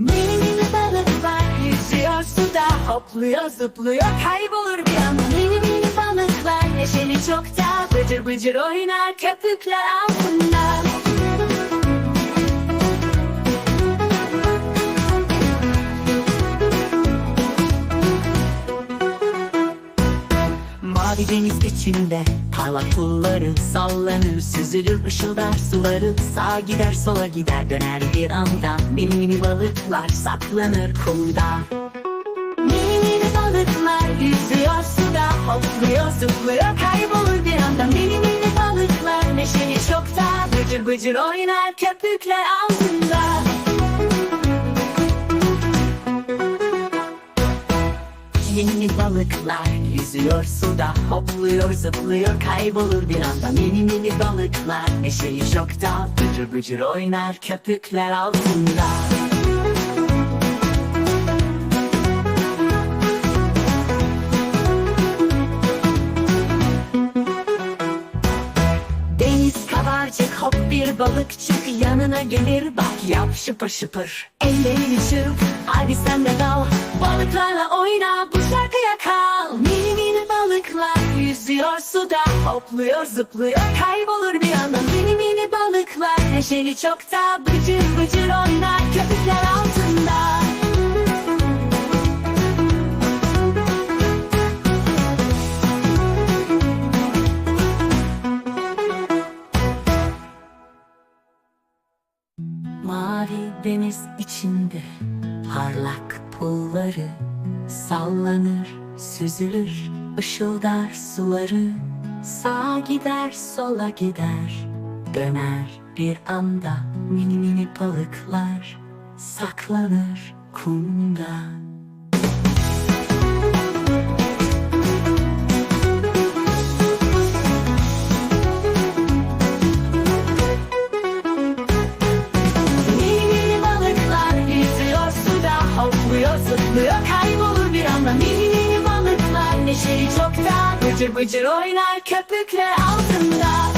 Mini mini balıklar yüzüyor suda Hopluyor zıplıyor. Kaybolur bir anda Mini mini balıklar neşeli çok da Bıcır bıcır oynar. Köpükler altında Mavi deniz içinde parlak pulları sallanır Süzülür ışıldar suları. Sağa gider sola gider döner bir anda. Mini mini balıklar saklanır kumda. Mini mini balıklar yüzüyor suda Hopluyor zıplıyor kaybolur bir anda. Mini mini balıklar neşeli çok da Bıcır bıcır oynar köpükler altında balıklar yüzüyor suda Hopluyor zıplıyor kaybolur bir anda. Mini mini balıklar neşeli şokta Bıcır bıcır oynar köpükler altında kabarcık hop bir balıkçık yanına gelir. Bak yap şıpır şıpır. Ellerini çırp hadi sen de dal. Balıklarla oyna bu şarkıya kal. Mini mini balıklar yüzüyor suda. Hopluyor zıplıyor kaybolur bir anda. Mini mini balıklar neşeli çok da Bıcır bıcır oynar köpükler Mavi deniz içinde parlak pulları sallanır, süzülür, ışıldar suları sağa gider, sola gider, döner bir anda mini mini balıklar saklanır kumda. Neşeli çok da Bıcır bıcır oynar köpükler altında